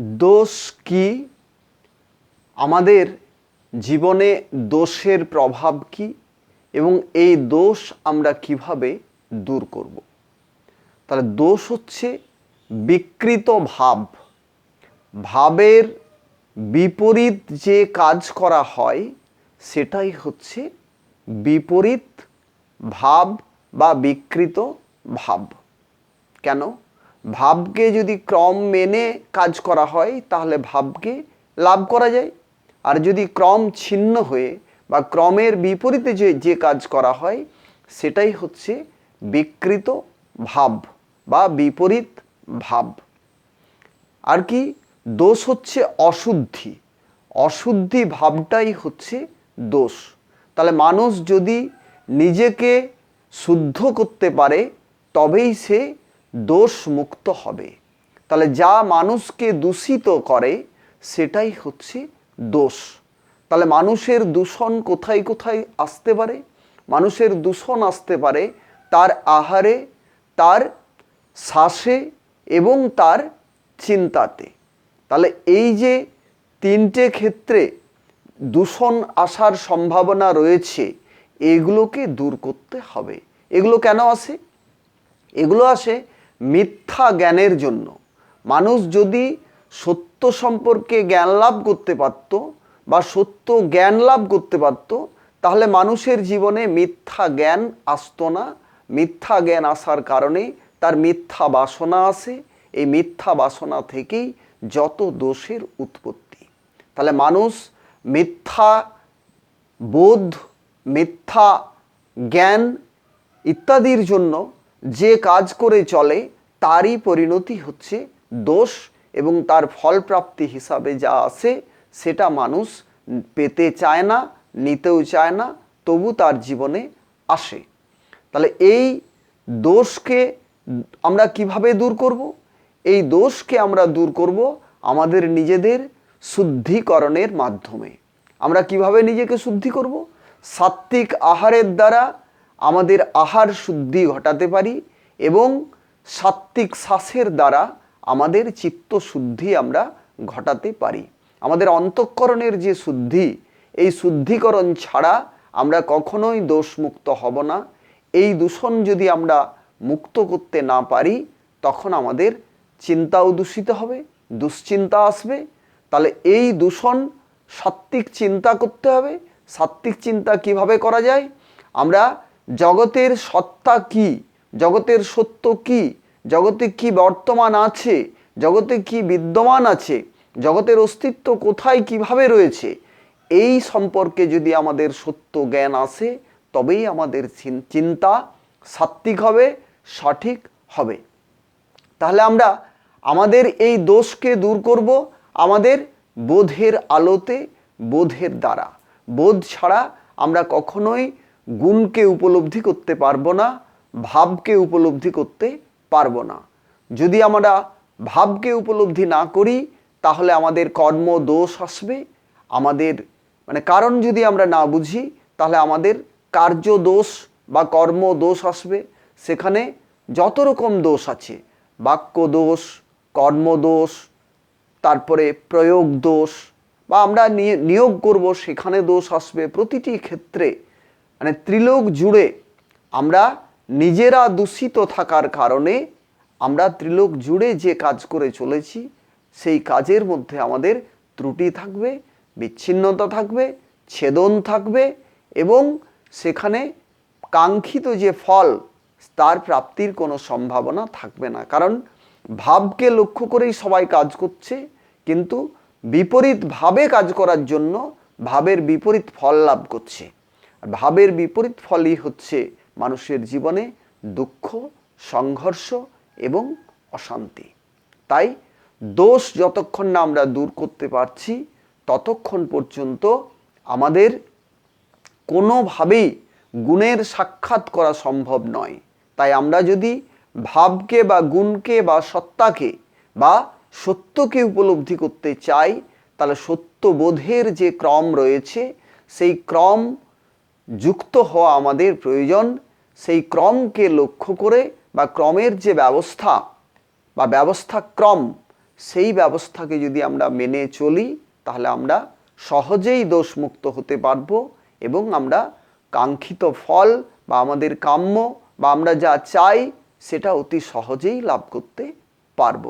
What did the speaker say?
দোষ কি? আমাদের জীবনে দোষের প্রভাব কি? এবং এই দোষ আমরা কীভাবে দূর করব? তাহলে দোষ হচ্ছে বিকৃত ভাব। ভাবের বিপরীত যে কাজ করা হয়, সেটাই হচ্ছে বিপরীত ভাব বা বিকৃত ভাব। কেন? ভাবকে যদি ক্রম মেনে কাজ করা হয়, তাহলে ভাবকে লাভ করা যায়। আর যদি ক্রম ছিন্ন হয়ে বা ক্রমের বিপরীতে যে যে কাজ করা হয়, সেটাই হচ্ছে বিকৃত ভাব বা বিপরীত ভাব। আর কি? দোষ হচ্ছে অশুদ্ধি। অশুদ্ধি ভাবটাই হচ্ছে দোষ। তাহলে মানুষ যদি নিজেকে শুদ্ধ করতে পারে, তবেই সে দোষ মুক্ত হবে। তাহলে যা মানুষকে দূষিত করে, সেটাই হচ্ছে দোষ। তাহলে মানুষের দূষণ কোথায় কোথায় আসতে পারে? মানুষের দূষণ আসতে পারে তার আহারে, তার শ্বাসে এবং তার চিন্তাতে। তাহলে এই যে তিনটে ক্ষেত্রে দূষণ আসার সম্ভাবনা রয়েছে, এগুলোকে দূর করতে হবে। এগুলো কেন আসে? এগুলো আসে মিথ্যা জ্ঞানের জন্য। মানুষ যদি সত্য সম্পর্কে জ্ঞান লাভ করতে পারত বা সত্য জ্ঞান লাভ করতে পারত, তাহলে মানুষের জীবনে মিথ্যা জ্ঞান আসতো না। মিথ্যা জ্ঞান আসার কারণে তার মিথ্যা বাসনা আসে। এই মিথ্যা বাসনা থেকেই যত দোষের উৎপত্তি। তাহলে মানুষ মিথ্যা বোধ, মিথ্যা জ্ঞান ইত্যাদির জন্য যে কাজ করে চলে, তারই পরিণতি হচ্ছে দোষ এবং তার ফলপ্রাপ্তি হিসাবে যা আসে সেটা মানুষ পেতে চায় না, নিতেও চায় না, তবু তার জীবনে আসে। তাহলে এই দোষকে আমরা কীভাবে দূর করব? এই দোষকে আমরা দূর করব আমাদের নিজেদের শুদ্ধিকরণের মাধ্যমে। আমরা কীভাবে নিজেকে শুদ্ধি করব? সাত্ত্বিক আহারের দ্বারা আমাদের আহার শুদ্ধি ঘটাতে পারি এবং সাত্ত্বিক শ্বাসের দ্বারা আমাদের চিত্ত শুদ্ধি আমরা ঘটাতে পারি। আমাদের অন্তঃকরণের যে শুদ্ধি, এই শুদ্ধিকরণ ছাড়া আমরা কখনোই দোষমুক্ত হব না। এই দূষণ যদি আমরা মুক্ত করতে না পারি, তখন আমাদের চিন্তাও দূষিত হবে, দুশ্চিন্তা আসবে। তাহলে এই দূষণ সাত্ত্বিক চিন্তা করতে হবে। সাত্ত্বিক চিন্তা কীভাবে করা যায়? আমরা জগতের সত্তা কি? জগতের সত্য কি? জগতে কি বর্তমান আছে? জগতে কি বিদ্যমান আছে? জগতের অস্তিত্ব কোথায়, কীভাবে রয়েছে? এই সম্পর্কে যদি আমাদের সত্য জ্ঞান আসে, তবেই আমাদের চিন্তা সাত্ত্বিক হবে, সঠিক হবে। তাহলে আমরা আমাদের এই দোষকে দূর করব আমাদের বোধের আলোতে, বোধের দ্বারা। বোধ ছাড়া আমরা কখনোই গুণকে উপলব্ধি করতে পারব না, ভাবকে উপলব্ধি করতে পারব না। যদি আমরা ভাবকে উপলব্ধি না করি, তাহলে আমাদের কর্ম দোষ আসবে, আমাদের মানে কারণ যদি আমরা না বুঝি, তাহলে আমাদের কার্য দোষ বা কর্ম দোষ আসবে। সেখানে যত রকম দোষ আছে, বাক্য দোষ কর্মদোষ তারপরে প্রয়োগ দোষ, বা আমরা নিয়োগ করব, সেখানে দোষ আসবে। প্রতিটি ক্ষেত্রে মানে ত্রিলোক জুড়ে আমরা নিজেরা দূষিত থাকার কারণে আমরা ত্রিলোক জুড়ে যে কাজ করে চলেছি, সেই কাজের মধ্যে আমাদের ত্রুটি থাকবে, বিচ্ছিন্নতা থাকবে, ছেদন থাকবে এবং সেখানে কাঙ্ক্ষিত যে ফল, তার প্রাপ্তির কোনো সম্ভাবনা থাকবে না। কারণ ভাবকে লক্ষ্য করেই সবাই কাজ করছে, কিন্তু বিপরীতভাবে কাজ করার জন্য ভাবের বিপরীত ফল লাভ করছে। ভাবের বিপরীত ফলই হচ্ছে মানুষের জীবনে দুঃখ, সংঘর্ষ এবং অশান্তি। তাই দোষ যতক্ষণ না আমরা দূর করতে পারছি, ততক্ষণ পর্যন্ত আমাদের কোনোভাবেই গুণের সাক্ষাৎ করা সম্ভব নয়। তাই আমরা যদি ভাবকে বা গুণকে বা সত্তাকে বা সত্যকে উপলব্ধি করতে চাই, তাহলে সত্যবোধের যে ক্রম রয়েছে, সেই ক্রম যুক্ত হওয়া আমাদের প্রয়োজন, সেই ক্রমকে লক্ষ্য করে বা ক্রমের যে ব্যবস্থা বা ব্যবস্থা ক্রম সেই ব্যবস্থাকে যদি আমরা মেনে চলি, তাহলে আমরা সহজেই দোষমুক্ত হতে পারব এবং আমরা কাঙ্ক্ষিত ফল বা আমাদের কাম্য বা আমরা যা চাই, সেটা অতি সহজেই লাভ করতে পারব।